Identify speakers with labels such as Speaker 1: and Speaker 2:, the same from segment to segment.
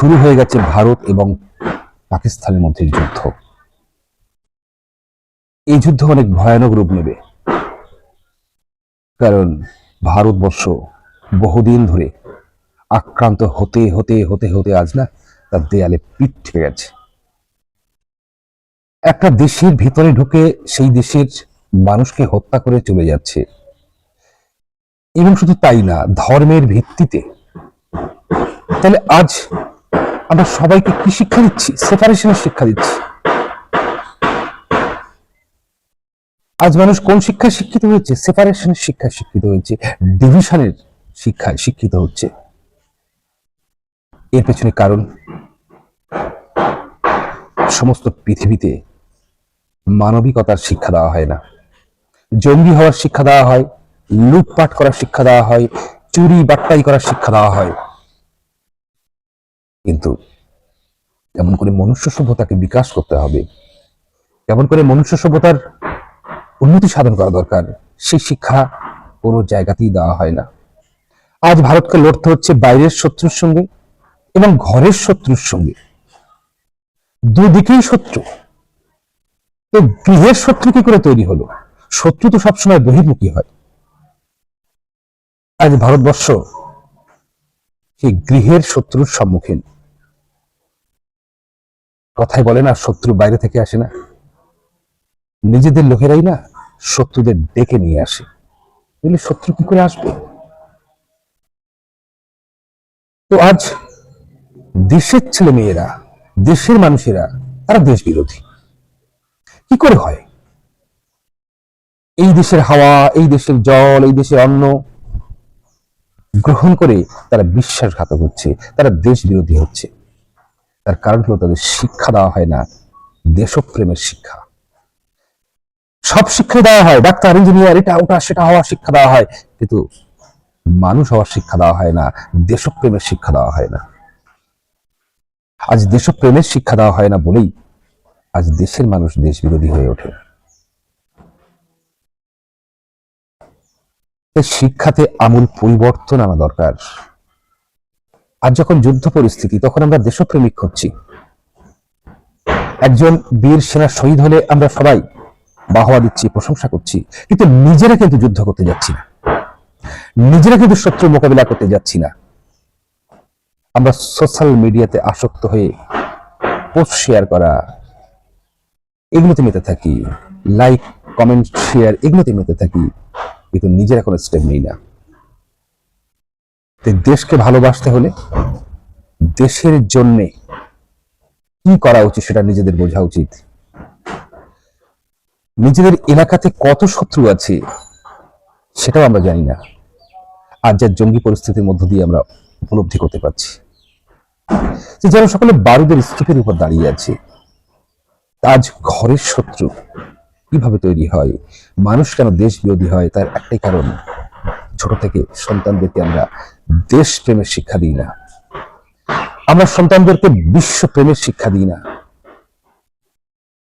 Speaker 1: শুরু হয়ে গেছে ভারত এবং পাকিস্তানের মধ্যে যুদ্ধ। এই যুদ্ধ অনেক ভয়ানক রূপ নেবে। কারণ ভারতবর্ষ বহুদিন ধরে আক্রান্ত হতে হতে হতে হতে আজ না তার দেয়ালে পিঠ ঠেকে গেছে। একটা দেশের ভিতরে ঢুকে সেই দেশের মানুষকে হত্যা করে চলে যাচ্ছে। এবং শুধু তাই না, ধর্মের ভিত্তিতে। তাহলে আজ আমরা সবাইকে কি শিক্ষা দিচ্ছি? সেপারেশনের শিক্ষা দিচ্ছি। আজ মানুষ কোন শিক্ষায় শিক্ষিত হয়েছে? সেপারেশনের শিক্ষায় শিক্ষিত হয়েছে। ডিভিশনের শিক্ষায় শিক্ষিত হচ্ছে। এর পেছনে কারণ? সমস্ত পৃথিবীতে মানবিকতার শিক্ষা দেওয়া হয় না। জঙ্গি হওয়ার শিক্ষা দেওয়া হয়। লুটপাট করার শিক্ষা দেওয়া হয়। চুরি বাট্টাই করার শিক্ষা দেওয়া হয়। কিন্তু কেমন করে মনুষ্য সভ্যতাকে বিকাশ করতে হবে, কেমন করে মনুষ্য সভ্যতার উন্নতি সাধন করা দরকার, সেই শিক্ষা কোনো জায়গাতেই দেওয়া হয় না। আজ ভারতকে লড়তে হচ্ছে বাইরের শত্রুর সঙ্গে এবং ঘরের শত্রুর সঙ্গে। দুদিকেই শত্রু। তো গৃহের শত্রু কি করে তৈরি হলো? শত্রু তো সবসময় বহির্মুখী হয়। আজ ভারতবর্ষ সেই গৃহের শত্রুর সম্মুখীন। কথাই বলে না, শত্রু বাইরে থেকে আসে না। নিজেদের লোকেরাই না শত্রুদের ডেকে নিয়ে আসে। তাহলে শত্রু কি করে আসবে? তো আজ দেশের ছেলে মেয়েরা দেশের মানুষেরা, তারা দেশ বিরোধী কি করে হয়? এই দেশের হাওয়া, এই দেশের জল, এই দেশের অন্ন গ্রহণ করে তারা বিশ্বাসঘাতক হচ্ছে, তারা দেশ বিরোধী হচ্ছে। তার কারণ হলো তাদের শিক্ষা দেওয়া হয় না, দেশপ্রেমের শিক্ষা। সব শিক্ষা দেওয়া হয়, ডাক্তার, ইঞ্জিনিয়ার, এটা, ওটা, সেটা হওয়ার শিক্ষা দেওয়া হয়, কিন্তু মানুষ হওয়ার শিক্ষা দেওয়া হয় না, দেশপ্রেমের শিক্ষা দেওয়া হয় না। আজ দেশপ্রেমের শিক্ষা দেওয়া হয় না বলেই আজ দেশের মানুষ দেশ বিরোধী হয়ে ওঠে। শিক্ষাতে আমূল পরিবর্তন আনা দরকার। আজ যখন যুদ্ধ পরিস্থিতি, তখন আমরা দেশপ্রেমিক হচ্ছি। একজন বীর সেনা শহীদ হলে আমরা সবাই বাহবা দিচ্ছি, প্রশংসা করছি। কিন্তু নিজেরা কিন্তু যুদ্ধ করতে যাচ্ছি না। নিজেরা কিন্তু শত্রু মোকাবিলা করতে যাচ্ছি না। আমরা সোশ্যাল মিডিয়াতে আসক্ত হয়ে পোস্ট শেয়ার করা, এগুলোতে মেতে থাকি। লাইক, কমেন্ট, শেয়ার, এগুলোতে মেতে থাকি। কিন্তু নিজেরা কোনো স্টেপ নেই না। তাই দেশকে ভালোবাসতে হলে দেশের জন্যে কি করা উচিত সেটা নিজেদের বোঝা উচিত। নিজেদের এলাকাতে কত শত্রু আছে সেটাও আমরা জানি না। আজ যা জঙ্গি পরিস্থিতির মধ্য দিয়ে আমরা উপলব্ধি করতে পারছি। যে যারা সকলে বারুদের স্তূপের উপর দাঁড়িয়ে আছে আজ ঘরের শত্রু কীভাবে তৈরি হয়, মানুষ কেন দেশ বিরোধী হয়, তার একটাই কারণ ছোট থেকে সন্তানদেরকে আমরা দেশ প্রেমের শিক্ষা দিই না। আমরা সন্তানদেরকে বিশ্ব প্রেমের শিক্ষা দিই না।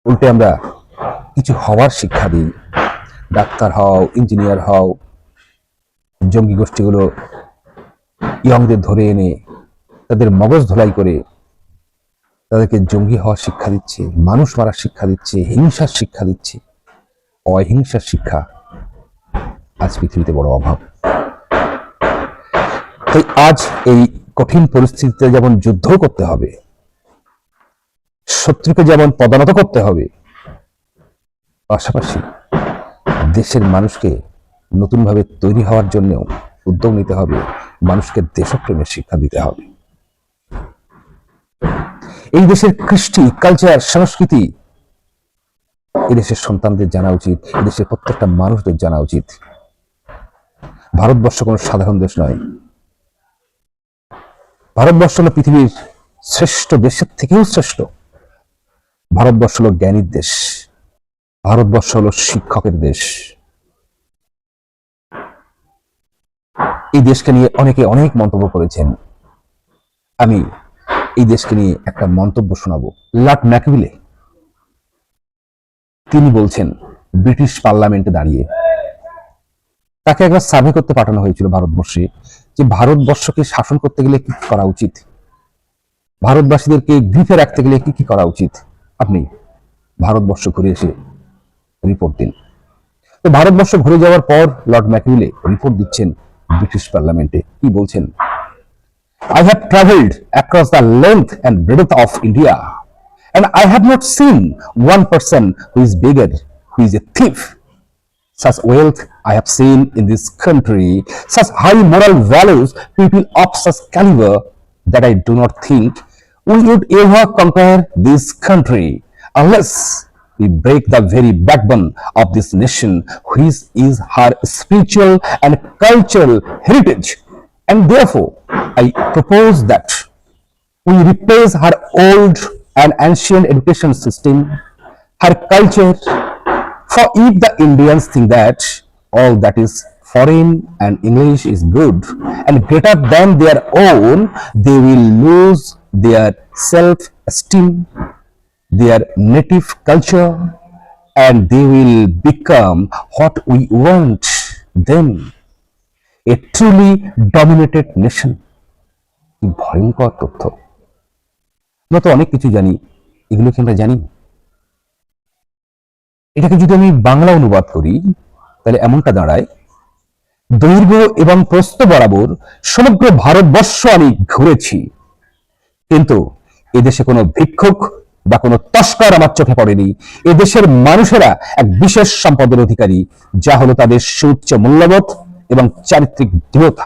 Speaker 1: উল্টে আমরা কিছু হওয়ার শিক্ষা দিই। ডাক্তার হও, ইঞ্জিনিয়ার হও, জঙ্গি গোষ্ঠীগুলো ইয়ংদের ধরে এনে তাদের মগজ ধোলাই করে তাদেরকে জঙ্গি হওয়ার শিক্ষা দিচ্ছে, মানুষ মারার শিক্ষা দিচ্ছে, হিংসার শিক্ষা দিচ্ছে। অহিংসার শিক্ষা আজ পৃথিবীতে বড় অভাব। তাই আজ এই কঠিন পরিস্থিতিতে যেমন যুদ্ধ করতে হবে, শত্রুকে যেমন পদানত করতে হবে, পাশাপাশি দেশের মানুষকে নতুনভাবে তৈরি হওয়ার জন্যও উদ্যোগ নিতে হবে, মানুষকে দেশপ্রেমের শিক্ষা দিতে হবে। এই দেশের কৃষ্টি কালচার সংস্কৃতি এদেশের সন্তানদের জানা উচিত এদেশের প্রত্যেকটা মানুষদের জানা উচিত। ভারতবর্ষ কোনো সাধারণ দেশ নয়। ভারতবর্ষ হলো পৃথিবীর শ্রেষ্ঠ দেশের থেকেও শ্রেষ্ঠ। ভারতবর্ষ হলো জ্ঞানীর দেশ। ভারতবর্ষ হলো শিক্ষকের দেশ। এই দেশকে নিয়ে অনেকে অনেক মন্তব্য করেছেন। আমি এই দেশকে নিয়ে একটা মন্তব্য শোনাবো। লাট ম্যাকবিলে তিনি বলছেন, ব্রিটিশ পার্লামেন্টে দাঁড়িয়ে তাকে একবার সার্ভে করতে পাঠানো হয়েছিল ভারতবর্ষে। যে ভারতবর্ষকে শাসন করতে গেলে কি করা উচিত? ভারতবাসীদেরকে গ্রিফে রাখতে গেলে কি কি করা উচিত? আপনি ভারতবর্ষ ঘুরে এসে রিপোর্ট দিন। তো ভারতবর্ষ ঘুরে যাওয়ার পর লর্ড ম্যাকমিলে রিপোর্ট দিচ্ছেন ব্রিটিশ পার্লামেন্টে কি বলছেন? I have traveled across the length and breadth of India, and I have not seen one person who is is a thief. Such wealth I have seen in this country, such high moral values, people of such caliber that I do not think we would ever conquer this country unless we break the very backbone of this nation, which is her spiritual and cultural heritage. And therefore, I propose that we replace her old and ancient education system, her culture, for if the Indians think that all that is foreign and English is good and greater than their own, they will lose their self-esteem, their native culture, and they will become what we want them, a truly dominated nation. ভয়ঙ্কর তথ্য আমরা তো অনেক কিছু জানি এগুলো কি আমরা জানি এটাকে যদি আমি বাংলা অনুবাদ করি, তাহলে এমনটা দাঁড়ায়, দৈর্ঘ্য এবং প্রস্থ বরাবর সমগ্র ভারতবর্ষ আমি ঘুরেছি। কিন্তু এদেশে কোনো ভিক্ষুক বা কোনো তস্কর আমার চোখে পড়েনি। এদেশের মানুষেরা এক বিশেষ সম্পদের অধিকারী, যা হলো তাদের সুউচ্চ মূল্যবোধ এবং চারিত্রিক দৃঢ়তা।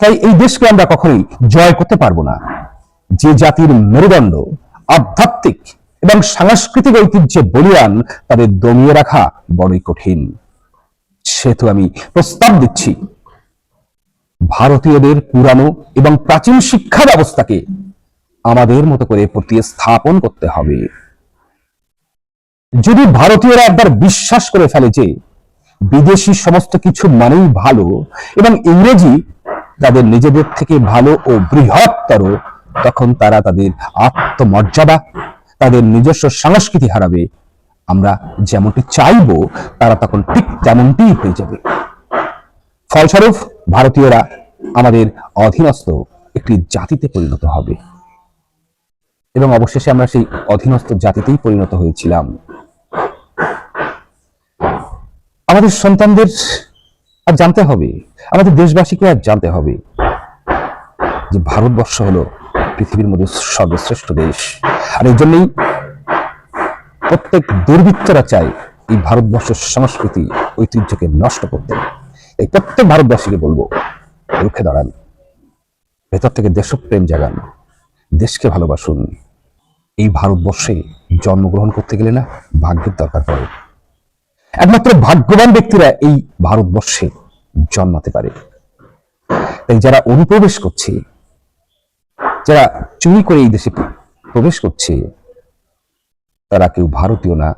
Speaker 1: তাই এই দেশকে আমরা কখনোই জয় করতে পারব না। যে জাতির মেরুদণ্ড আধ্যাত্মিক এবং সাংস্কৃতিক ঐতিহ্যে বলিয়ান তাদের দমিয়ে রাখা বড়ই কঠিন। সেহেতু আমি প্রস্তাব দিচ্ছি, ভারতীয়দের পুরানো এবং প্রাচীন শিক্ষা ব্যবস্থাকে আমাদের মতো করে প্রতিস্থাপন করতে হবে। যদি ভারতীয়রা একবার বিশ্বাস করে ফেলে যে বিদেশি সমস্ত কিছু মানেই ভালো এবং ইংরেজি তাদের নিজেদের থেকে ভালো ও বৃহত্তর, তখন তারা তাদের আত্মমর্যাদা তাদের নিজস্ব সংস্কৃতি হারাবে। আমরা যেমনটি চাইব, তারা তখন ঠিক তেমনটি হয়ে যাবে। ফলস্বরূপ, ভারতীয়রা আমাদের অধীনস্থ একটি জাতিতে পরিণত হবে। এবং অবশেষে আমরা সেই অধীনস্থ জাতিতেই পরিণত হয়েছিলাম। আমাদের সন্তানদের আর জানতে হবে। আমাদের দেশবাসীকে আর জানতে হবে যে ভারতবর্ষ হলো পৃথিবীর মধ্যে সর্বশ্রেষ্ঠ দেশ। আর এই জন্যই প্রত্যেক দুর্বৃত্তরা চায় এই ভারতবর্ষের সংস্কৃতি, ঐতিহ্যকে নষ্ট করতে। এই প্রত্যেক ভারতবাসীকে বলব, রুখে দাঁড়ান। ভেতর থেকে দেশপ্রেম জাগান। দেশকে ভালোবাসুন। এই ভারতবর্ষে জন্মগ্রহণ করতে গেলে না ভাগ্যের দরকার পড়ে। একমাত্র ভাগ্যবান ব্যক্তিরা এই ভারতবর্ষে জন্মাতে পারে। তাই যারা অনুপ্রবেশ করছে যারা চুরি করে এই দেশে প্রবেশ করছে, তারা কেউ ভারতীয় না।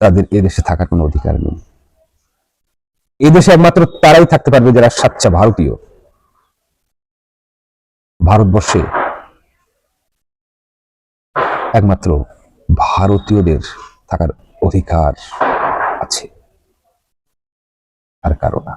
Speaker 1: তাদের এ দেশে থাকার কোনো অধিকার নেই। এ দেশে একমাত্র তারাই থাকতে পারবে যারা সাচ্চা ভারতীয়। ভারতবর্ষে একমাত্র ভারতীয়দের থাকার অধিকার আছে, আর কারও না।